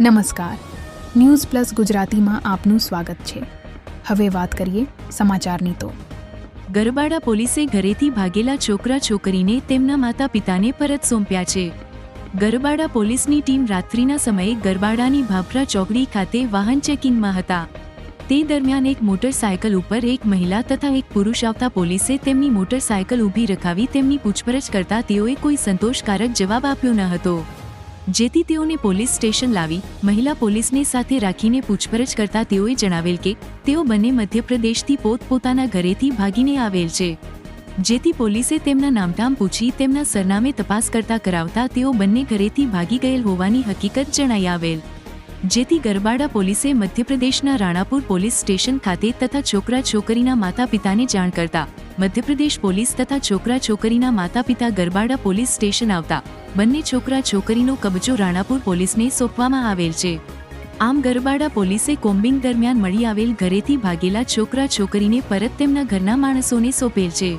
નમસ્કાર. News plus ગુજરાતીમાં આપનું સ્વાગત છે. હવે વાત કરીએ સમાચારની તો. ગરબાડા પોલીસે ઘરેથી ભાગેલા છોકરા છોકરીને તેમના માતા પિતાને પરત સોંપ્યા છે. ગરબાડા પોલીસની ટીમ રાત્રિના સમયે ગરબાડાની ભાભરા ચોકડી ખાતે વાહન ચેકિંગમાં હતા. તે દરમિયાન એક મોટરસાયકલ ઉપર એક મહિલા તથા એક પુરુષ આવતા પોલીસે તેમની મોટરસાયકલ ઊભી રખાવી તેમની પૂછપરછ કરતા તેઓએ કોઈ સંતોષકારક જવાબ આપ્યો ન હતો. જેથી તેઓને પોલીસ સ્ટેશન લાવી મહિલા પોલીસને સાથે રાખીને પૂછપરછ કરતા તેઓએ જણાવેલ કે તેઓ બંને મધ્યપ્રદેશથી પોતપોતાના ઘરેથી ભાગીને આવેલ છે. જેથી પોલીસે તેમના નામધામ પૂછી તેમના સરનામે તપાસ કરતા કરાવતા તેઓ બંને ઘરેથી ભાગી ગયેલ હોવાની હકીકત જણાઈ આવેલ. જેથી ગરબાડા પોલીસે મધ્યપ્રદેશના રાણાપુર પોલીસ સ્ટેશન ખાતે તથા છોકરા છોકરીના માતા પિતાને જાણ કરતા મધ્યપ્રદેશ પોલીસ તથા છોકરા છોકરીના માતા પિતા ગરબાડા પોલીસ સ્ટેશન આવતા બંને છોકરા છોકરીનો કબજો રાણાપુર પોલીસને સોંપવામાં આવેલ છે. આમ ગરબાડા પોલીસે કોમ્બિંગ દરમિયાન મળી આવેલ ઘરેથી ભાગેલા છોકરા છોકરીને પરત તેમના ઘરના માણસોને સોંપેલ છે.